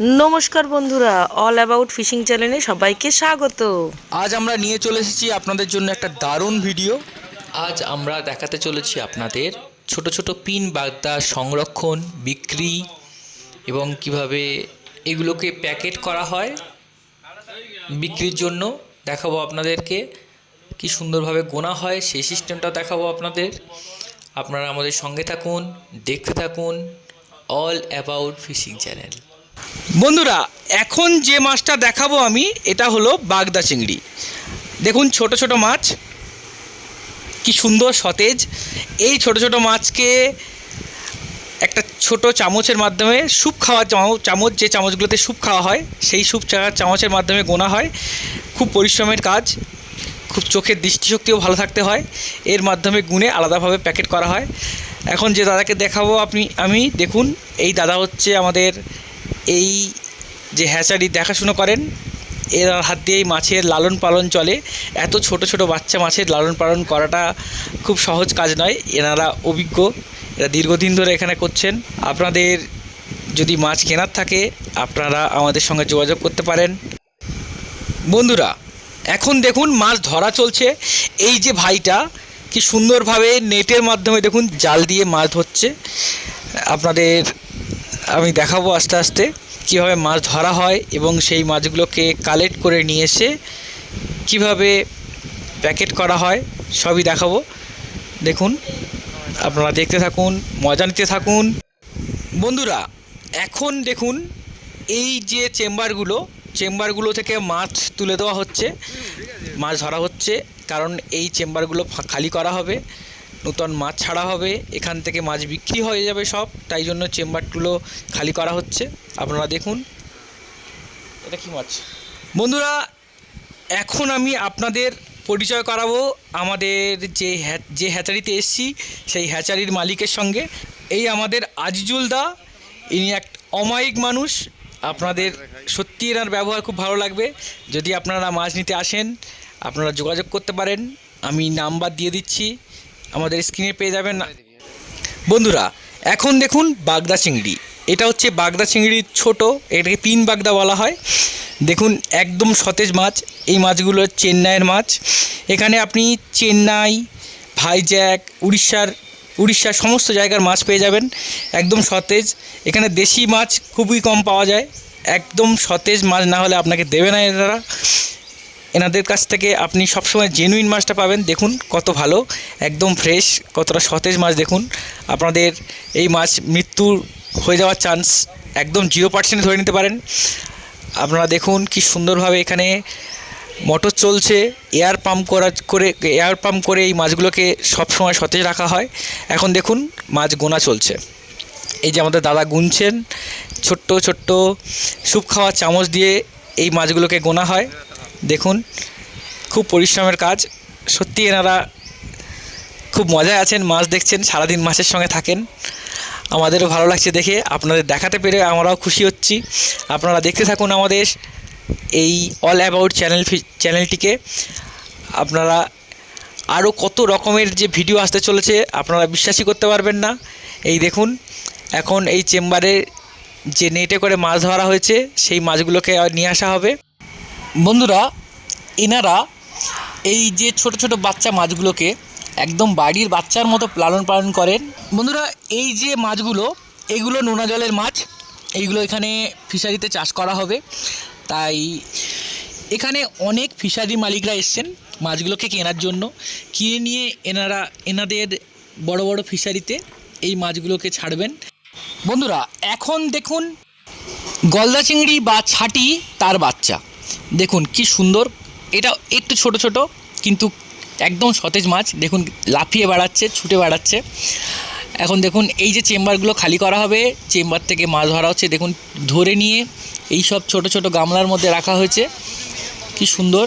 নমস্কার বন্ধুরা all about fishing চ্যানেলে সবাইকে স্বাগত। আজ আমরা নিয়ে চলে এসেছি আপনাদের জন্য একটা দারুণ ভিডিও আজ আমরা দেখাতে চলেছি আপনাদের ছোট ছোট পিন বাগদা সংরক্ষণ, বিক্রি এবং কীভাবে এগুলোকে প্যাকেট করা হয় বিক্রির জন্য। দেখাবো আপনাদেরকে কি সুন্দরভাবে গোনা হয়, সেই সিস্টেমটা দেখাবো আপনাদের। আপনারা আমাদের সঙ্গে থাকুন, দেখতে থাকুন অল অ্যাবাউট ফিশিং চ্যানেল বন্ধুরা, এখন যে মাছটা দেখাবো আমি, এটা হলো বাগদা চিংড়ি। দেখুন ছোট ছোট মাছ, কি সুন্দর সতেজ। এই ছোট ছোট মাছকে একটা ছোট চামচের মাধ্যমে স্যুপ খাওয়া চামচ যে চামচগুলোতে স্যুপ খাওয়া হয়, সেই স্যুপ চামচের মাধ্যমে গোনা হয়। খুব পরিশ্রমের কাজ, খুব চোখের দৃষ্টিশক্তিও ভালো থাকতে হয়। এর মাধ্যমে গুনে আলাদাভাবে প্যাকেট করা হয়। এখন যে দাদাকে দেখাবো আপনি, আমি, দেখুন, এই দাদা হচ্ছে আমাদের এই যে হ্যাচারি দেখাশুনো করেন, এর হাত দিয়েই মাছের লালন পালন চলে। এত ছোট ছোট বাচ্চা মাছের লালন পালন করাটা খুব সহজ কাজ নয়। এনারা অভিজ্ঞ, এরা দীর্ঘদিন ধরে এখানে করছেন। আপনাদের যদি মাছ কেনার থাকে, আপনারা আমাদের সঙ্গে যোগাযোগ করতে পারেন। বন্ধুরা, এখন দেখুন মাছ ধরা চলছে। এই যে ভাইটা, কি সুন্দরভাবে নেটের মাধ্যমে দেখুন জাল দিয়ে মাছ ধরছে। আপনাদের আমি দেখাবো আস্তে আস্তে কীভাবে মাছ ধরা হয় এবং সেই মাছগুলোকে কালেক্ট করে নিয়ে এসে কীভাবে প্যাকেট করা হয়, সবই দেখাবো। দেখুন, আপনারা দেখতে থাকুন, মজা নিতে থাকুন। বন্ধুরা, এখন দেখুন, এই যে চেম্বারগুলো চেম্বারগুলো থেকে মাছ তুলে দেওয়া হচ্ছে, মাছ ধরা হচ্ছে, কারণ এই চেম্বারগুলো খালি করা হবে। নূতন মাছ ছাড়া হবে, এখান থেকে মাছ বিক্রি হয়ে যাবে সব, তাই জন্য চেম্বারগুলো খালি করা হচ্ছে। আপনারা দেখুন। এটা কি মাছ? বন্ধুরা, এখন আমি আপনাদের পরিচয় করাবো, আমাদের যে যে হ্যাচারিতে এসছি, সেই হ্যাচারির মালিকের সঙ্গে। এই আমাদের আজিজুল দা, ইনি এক অমায়িক মানুষ। আপনাদের সত্যি এনার ব্যবহার খুব ভালো লাগবে। যদি আপনারা মাছ নিতে আসেন, আপনারা যোগাযোগ করতে পারেন। আমি নাম্বার দিয়ে দিচ্ছি। আমাদের স্ক্রিনে পেয়ে যাবেন না। বন্ধুরা, এখন দেখুন বাগদা চিংড়ি। এটা হচ্ছে বাগদা চিংড়ির ছোট, এটাকে পিন বাগদা বলা হয়। দেখুন, একদম সতেজ মাছ। এই মাছগুলো চেন্নাইয়ের মাছ। এখানে আপনি চেন্নাই, ভাইজ্যাক, উড়িষ্যার উড়িষ্যার সমস্ত জায়গার মাছ পেয়ে যাবেন। একদম সতেজ। এখানে দেশি মাছ খুবই কম পাওয়া যায়। একদম সতেজ মাছ না হলে আপনাকে দেবে না এনারা। এনাদের কাছ থেকে আপনি সবসময় জেনুইন মাছটা পাবেন। দেখুন কত ভালো, একদম ফ্রেশ কতটা সতেজ মাছ দেখুন। আপনাদের এই মাছ মৃত্যুর হয়ে যাওয়ার চান্স একদম জিরো পার্সেন্ট ধরে নিতে পারেন। আপনারা দেখুন কি সুন্দরভাবে এখানে মোটর চলছে। এয়ার পাম্প করা, করে এয়ার পাম্প করে এই মাছগুলোকে সবসময় সতেজ রাখা হয়। এখন দেখুন মাছ গোনা চলছে। এই যে আমাদের দাদা গুনছেন, ছোট্ট ছোট্ট স্যুপ খাওয়া চামচ দিয়ে এই মাছগুলোকে গোনা হয়। দেখুন, খুব পরিশ্রমের কাজ। সত্যি এনারা খুব মজায় আছেন, মাছ দেখছেন, সারাদিন মাছের সঙ্গে থাকেন। আমাদেরও ভালো লাগছে দেখে, আপনাদের দেখাতে পেরে আমরাও খুশি হচ্ছি। আপনারা দেখতে থাকুন আমাদের এই অল অ্যাবাউট চ্যানেল চ্যানেলটিকে আপনারা আরও কত রকমের যে ভিডিও আসতে চলেছে, আপনারা বিশ্বাসই করতে পারবেন না। এই দেখুন, এখন এই চেম্বারে যে নেটে করে মাছ ধরা হয়েছে, সেই মাছগুলোকে নিয়ে আসা হবে। বন্ধুরা, এনারা এই যে ছোট ছোট বাচ্চা মাছগুলোকে একদম বাড়ির বাচ্চার মতো লালন পালন করেন। বন্ধুরা, এই যে মাছগুলো, এগুলো নোনা জলের মাছ। এইগুলো এখানে ফিশারিতে চাষ করা হবে। তাই এখানে অনেক ফিশারি মালিকরা এসছেন মাছগুলোকে কেনার জন্য। কিনে নিয়ে এনারা, এনাদের বড় বড় ফিশারিতে এই মাছগুলোকে ছাড়বেন। বন্ধুরা, এখন দেখুন, গলদা চিংড়ি বা ছাটি তার বাচ্চা। দেখুন কি সুন্দর। এটা একটু ছোট ছোট, কিন্তু একদম সতেজ মাছ। দেখুন লাফিয়ে বেড়াচ্ছে, ছুটে বেড়াচ্ছে। এখন দেখুন এই যে চেম্বারগুলো খালি করা হবে, চেম্বার থেকে মাছ ধরা হচ্ছে। দেখুন ধরে নিয়ে এই সব ছোট ছোট গামলার মধ্যে রাখা হয়েছে। কি সুন্দর।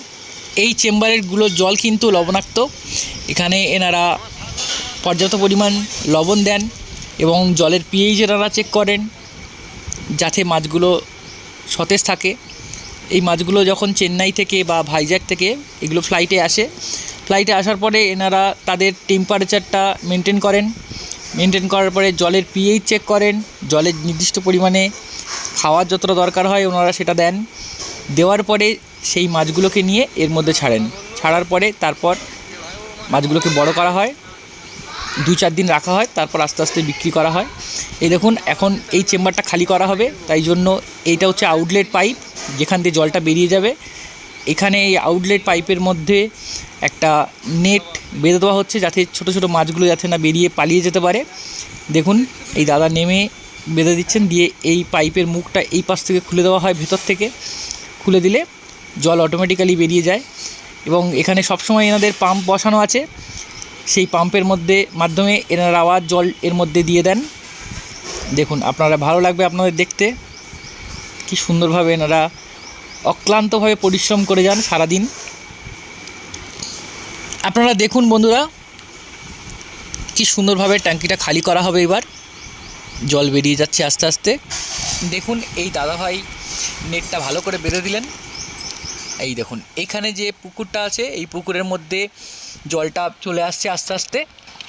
এই চেম্বারেরগুলো জল কিন্তু লবণাক্ত। এখানে এনারা পর্যাপ্ত পরিমাণ লবণ দেন এবং জলের পিএইচ এনারা চেক করেন, যাতে মাছগুলো সতেজ থাকে। এই মাছগুলো যখন চেন্নাই থেকে বা ভাইজ্যাক থেকে এগুলো ফ্লাইটে আসে ফ্লাইটে আসার পরে এনারা তাদের টেম্পারেচারটা মেনটেন করেন। মেনটেন করার পরে জলের পিএইচ চেক করেন, জলের নির্দিষ্ট পরিমাণে খাওয়ার যতটা দরকার হয় ওনারা সেটা দেন। দেওয়ার পরে সেই মাছগুলোকে নিয়ে এর মধ্যে ছাড়েন। ছাড়ার পরে তারপর মাছগুলোকে বড় করা হয়। দু চার দিন রাখা হয়, তারপর আস্তে আস্তে বিক্রি করা হয়। এই দেখুন, এখন এই চেম্বারটা খালি করা হবে, তাই জন্য এইটা হচ্ছে আউটলেট পাইপ যেখান দিয়ে জলটা বেরিয়ে যাবে, এখানে এই আউটলেট পাইপের মধ্যে একটা নেট বেঁধে দেওয়া হচ্ছে যাতে ছোট ছোট মাছগুলো যাতে না বেরিয়ে পালিয়ে যেতে পারে। দেখুন, এই দাদা নেমে বেঁধে দিচ্ছেন, দিয়ে এই পাইপের মুখটা এই পাশ থেকে খুলে দেওয়া হয়, ভেতর থেকে খুলে দিলে জল অটোমেটিক্যালি বেরিয়ে যায়। এবং এখানে সবসময় এনাদের পাম্প বসানো আছে। সেই পাম্পের মধ্যে, মাধ্যমে এনারা আওয়াজ জল এর মধ্যে দিয়ে দেন। দেখুন, আপনারা ভালো লাগবে আপনাদের দেখতে। কি সুন্দরভাবে এনারা অক্লান্তভাবে পরিশ্রম করে যান সারাদিন। আপনারা দেখুন বন্ধুরা, কি সুন্দরভাবে ট্যাঙ্কিটা খালি করা হবে এবার। জল বেরিয়ে যাচ্ছে আস্তে আস্তে। দেখুন, এই দাদাভাই নেটটা ভালো করে বেঁধে দিলেন। এই দেখুন, এখানে যে পুকুরটা আছে, এই পুকুরের মধ্যে জলটা চলে আসছে আস্তে আস্তে।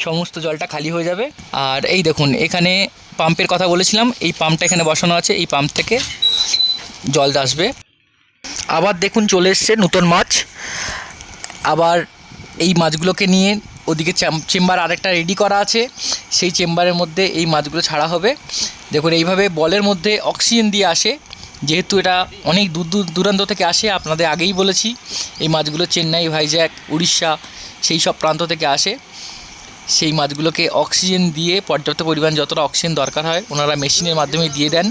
সমস্ত জলটা খালি হয়ে যাবে। আর এই দেখুন, এখানে পাম্পের কথা বলেছিলাম, এই পাম্পটা এখানে বসানো আছে, এই পাম্প থেকে জল আসবে। আবার দেখুন চলে এসছে নতুন মাছ। আবার এই মাছগুলোকে নিয়ে ওদিকে চাম- চেম্বার আরেকটা রেডি করা আছে। সেই চেম্বারের মধ্যে এই মাছগুলো ছাড়া হবে। দেখুন, এইভাবে বলের মধ্যে অক্সিজেন দিয়ে আসে। যেহেতু এটা অনেক দূর দূর দূরান্ত থেকে আসে, আপনাদের আগেই বলেছি, এই মাছগুলো চেন্নাই, ভাইজ্যাক, উড়িষ্যা, সেই সব প্রান্ত থেকে আসে। সেই মাছগুলোকে অক্সিজেন দিয়ে পর্যাপ্ত পরিমাণ যতটা অক্সিজেন দরকার হয়, ওনারা মেশিনের মাধ্যমে দিয়ে দেন।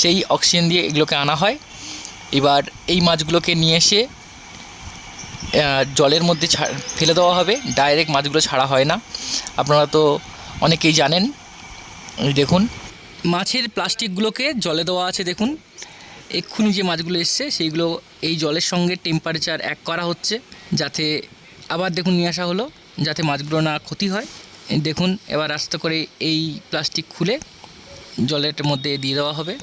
সেই অক্সিজেন দিয়ে এগুলোকে আনা হয়। এবার এই মাছগুলোকে নিয়ে এসে জলের মধ্যে ফেলে দেওয়া হবে। ডাইরেক্ট মাছগুলো ছাড়া হয় না। আপনারা তো অনেকেই জানেন। দেখুন, মাছের প্লাস্টিকগুলোকে জলে দেওয়া আছে, দেখুন। এক্ষুনি যে মাছগুলো এসছে, সেইগুলো এই জলের সঙ্গে টেম্পারেচার এক করা হচ্ছে, যাতে আবার দেখুন নিয়ে আসা হলো। যাতে মাছগুলো না ক্ষতি হয়। দেখুন, এবার আস্তে করে এই প্লাস্টিক খুলে জলের মধ্যে দিয়ে দেওয়া হবে।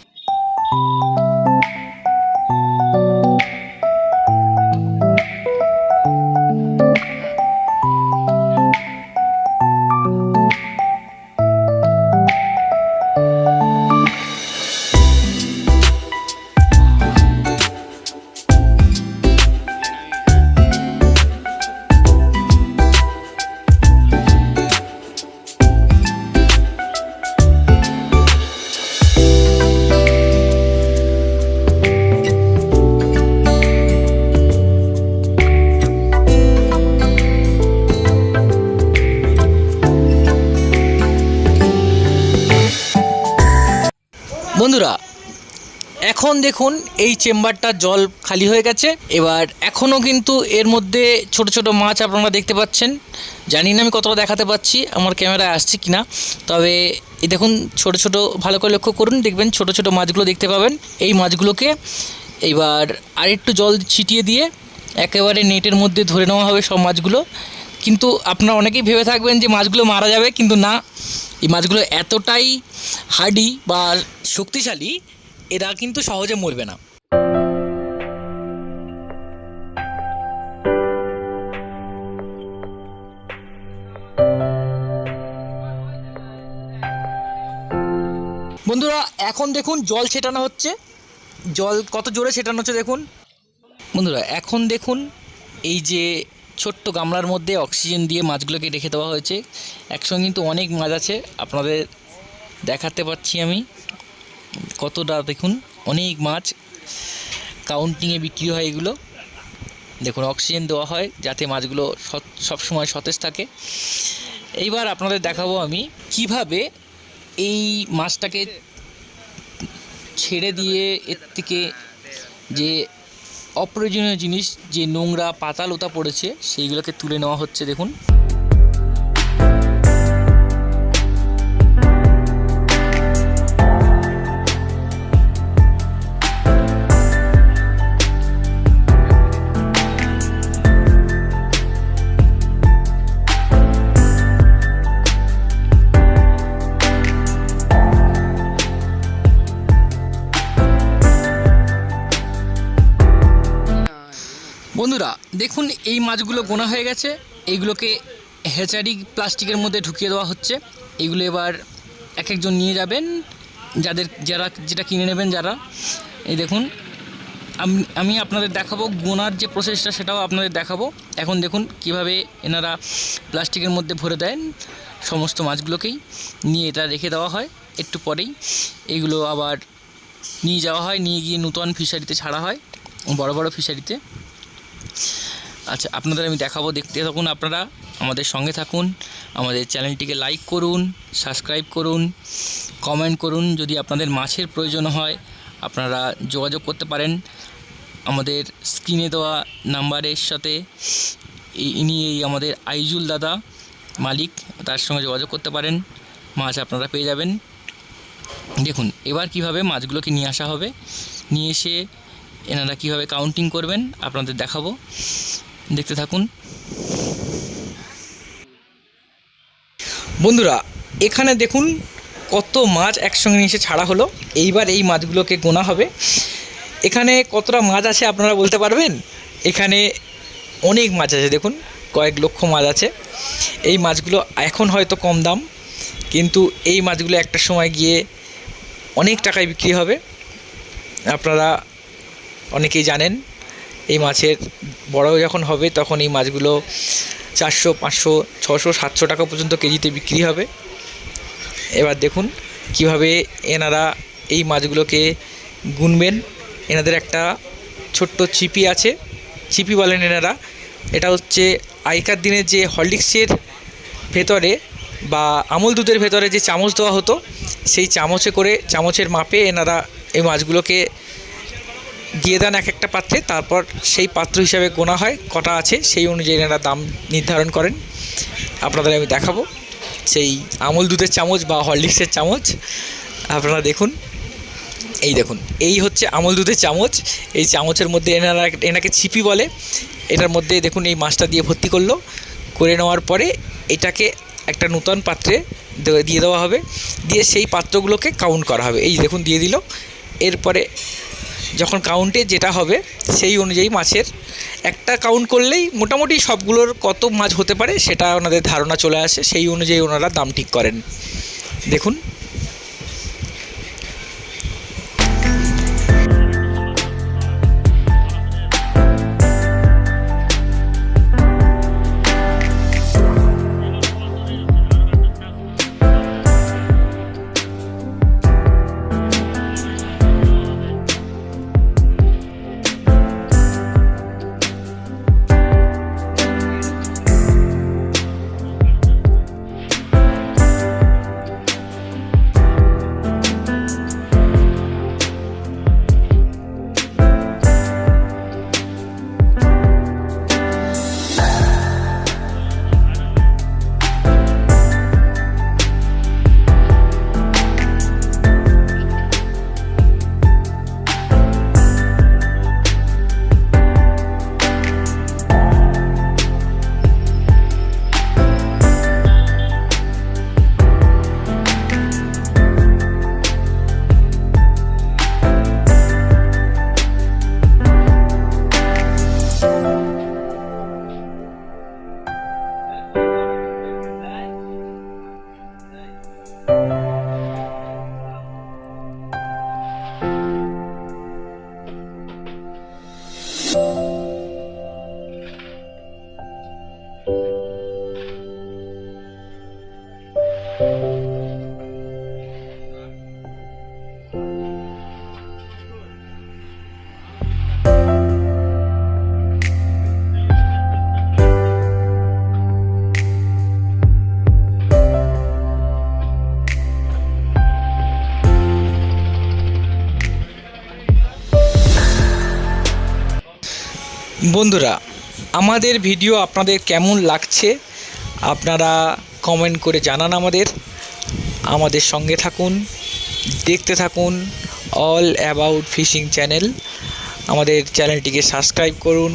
দেখুন, এই চেম্বারটা জল খালি হয়ে গেছে। এবার এখনও কিন্তু এর মধ্যে ছোট ছোট মাছ আপনারা দেখতে পাচ্ছেন। জানি না আমি কতটা দেখাতে পাচ্ছি, আমার ক্যামেরায় আসছে কি না তবে এই দেখুন, ছোট ছোট ভালো করে লক্ষ্য করুন, দেখবেন ছোট ছোট মাছগুলো দেখতে পাবেন। এই মাছগুলোকে এবার আরেকটু জল ছিটিয়ে দিয়ে একেবারে নেটের মধ্যে ধরে নেওয়া হবে সব মাছগুলো। কিন্তু আপনারা অনেকেই ভেবে থাকবেন যে মাছগুলো মারা যাবে, কিন্তু না। এই মাছগুলো এতটাই হার্ডি বা শক্তিশালী এরা কিন্তু সহজে মরবে না। বন্ধুরা, এখন দেখুন জল ছেটানো হচ্ছে। জল কত জোরে ছেটানো হচ্ছে দেখুন। বন্ধুরা, এখন দেখুন এই যে ছোট্ট গামলার মধ্যে অক্সিজেন দিয়ে মাছগুলোকে রেখে দেওয়া হয়েছে। একসঙ্গে কিন্তু অনেক মাছ আছে। আপনাদের দেখাতে পাচ্ছি আমি। কতটা দেখুন, অনেক মাছ কাউন্টিংয়ে বিক্রি হয় এগুলো। দেখুন অক্সিজেন দেওয়া হয় যাতে মাছগুলো সৎ- সবসময় সতেজ থাকে। এইবার আপনাদের দেখাবো আমি কীভাবে এই মাছটাকে ছেড়ে দিয়ে এর থেকে যে অপ্রয়োজনীয় জিনিস, যে নোংরা পাতা লোতা পড়েছে, সেইগুলোকে তুলে নেওয়া হচ্ছে, দেখুন। দেখুন, এই মাছগুলো গোনা হয়ে গেছে। এইগুলোকে হ্যাচারি প্লাস্টিকের মধ্যে ঢুকিয়ে দেওয়া হচ্ছে। এইগুলো এবার এক একজন নিয়ে যাবেন। যাদের, যারা, যেটা কিনে নেবেন যারা। এই দেখুন, আমি আমি আপনাদের দেখাবো গোনার যে প্রসেসটা সেটাও আপনাদের দেখাবো। এখন দেখুন, কীভাবে এনারা প্লাস্টিকের মধ্যে ভরে দেন। সমস্ত মাছগুলোকেই নিয়ে এটা রেখে দেওয়া হয় একটু পরেই। এগুলো আবার নিয়ে যাওয়া হয়। নিয়ে গিয়ে নূতন ফিশারিতে ছাড়া হয়। বড় বড় ফিশারিতে আচ্ছা আপনাদের আমি দেখাবো, দেখতে থাকুন আপনারা, আমাদের সঙ্গে থাকুন, আমাদের চ্যানেলটিকে লাইক করুন সাবস্ক্রাইব করুন কমেন্ট করুন, যদি আপনাদের মাছের প্রয়োজন হয়, আপনারা যোগাযোগ করতে পারেন। আমাদের স্ক্রিনে দেওয়া নাম্বারের সাথে ইনি এই আমাদের আইজুল দাদা মালিক, তার সঙ্গে যোগাযোগ করতে পারেন, মাছ আপনারা পেয়ে যাবেন। দেখুন, এবার কীভাবে মাছগুলোকে নিয়ে আসা হবে, নিয়ে এসে এনারা কীভাবে কাউন্টিং করবেন, আপনাদের দেখাবো। দেখতে থাকুন। বন্ধুরা, এখানে দেখুন কত মাছ একসঙ্গে এসে ছাড়া হলো। এইবার এই মাছগুলোকে গোনা হবে। এখানে কতটা মাছ আছে আপনারা বলতে পারবেন? এখানে অনেক মাছ আছে, দেখুন, কয়েক লক্ষ মাছ আছে। এই মাছগুলো এখন হয়তো কম দাম, কিন্তু এই মাছগুলো একটা সময় গিয়ে অনেক টাকায় বিক্রি হবে। আপনারা অনেকেই জানেন এই মাছের বড় যখন হবে, তখন এই মাছগুলো চারশো, পাঁচশো, ছশো, সাতশো টাকা পর্যন্ত কেজিতে বিক্রি হবে। এবার দেখুন কীভাবে এনারা এই মাছগুলোকে গুনবেন। এনাদের একটা ছোট্ট চিপি আছে, চিপি বলেন এনারা। এটা হচ্ছে আগেকার দিনে যে হরলিক্সের ভেতরে বা আমুল দুধের ভেতরে যে চামচ দেওয়া হতো, সেই চামচে করে, চামচের মাপে এনারা এই মাছগুলোকে দিয়ে দেন এক একটা পাত্রে, তারপর সেই পাত্র হিসাবে গোনা হয়, কটা আছে সেই অনুযায়ী এনারা দাম নির্ধারণ করেন। আপনাদের আমি দেখাবো সেই আমুল দুধের চামচ বা হরলিক্সের চামচ। আপনারা দেখুন, এই দেখুন, এই হচ্ছে আমুল দুধের চামচ। এই চামচের মধ্যে এনারা, এনাকে ছিপি বলে। এটার মধ্যে দেখুন এই মাছটা দিয়ে ভর্তি করল। করে নেওয়ার পরে এটাকে একটা নূতন পাত্রে দিয়ে দেওয়া হবে। দিয়ে সেই পাত্রগুলোকে কাউন্ট করা হবে। এই দেখুন, দিয়ে দিল। এরপরে যখন কাউন্টে যেটা হবে, সেই অনুযায়ী মাছের একটা কাউন্ট করলেই মোটামুটি সবগুলোর কত মাছ হতে পারে, সেটা ওনাদের ধারণা চলে আসে। সেই অনুযায়ী ওনারা দাম ঠিক করেন। দেখুন। বন্ধুরা, আমাদের ভিডিও আপনাদের কেমন লাগছে আপনারা কমেন্ট করে জানান আমাদের। আমাদের সঙ্গে থাকুন, দেখতে থাকুন অল অ্যাবাউট ফিশিং চ্যানেল আমাদের চ্যানেলটিকে সাবস্ক্রাইব করুন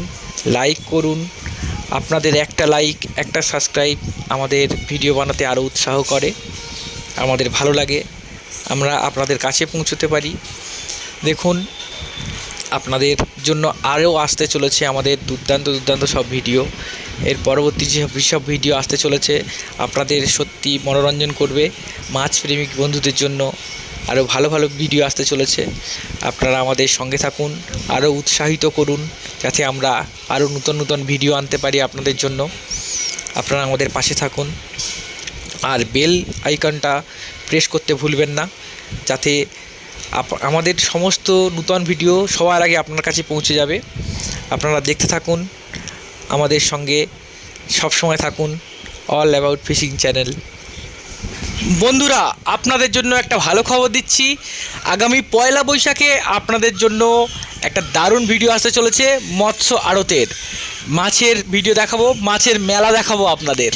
লাইক করুন। আপনাদের একটা লাইক একটা সাবস্ক্রাইব আমাদের ভিডিও বানাতে আরও উৎসাহ করে। আমাদের ভালো লাগে, আমরা আপনাদের কাছে পৌঁছতে পারি। দেখুন আপনাদের জন্য আরও আসতে চলেছে আমাদের দুর্দান্ত দুর্দান্ত সব ভিডিও। এর পরবর্তী যে সব ভিডিও আসতে চলেছে, আপনাদের সত্যি মনোরঞ্জন করবে মাছ প্রেমিক বন্ধুদের জন্য আরও ভালো ভালো ভিডিও আসতে চলেছে। আপনারা আমাদের সঙ্গে থাকুন, আরও উৎসাহিত করুন, যাতে আমরা আরও নতুন নতুন ভিডিও আনতে পারি আপনাদের জন্য। আপনারা আমাদের পাশে থাকুন। আর বেল আইকনটা প্রেস করতে ভুলবেন না, যাতে আমাদের সমস্ত নূতন ভিডিও সবার আগে আপনার কাছে পৌঁছে যাবে। আপনারা দেখতে থাকুন, আমাদের সঙ্গে সব সময় থাকুন অল অ্যাবাউট ফিশিং চ্যানেল বন্ধুরা, আপনাদের জন্য একটা ভালো খবর দিচ্ছি। আগামী পয়লা বৈশাখে আপনাদের জন্য একটা দারুণ ভিডিও আসতে চলেছে মৎস্য আড়তের। মাছের ভিডিও দেখাবো, মাছের মেলা দেখাবো আপনাদের।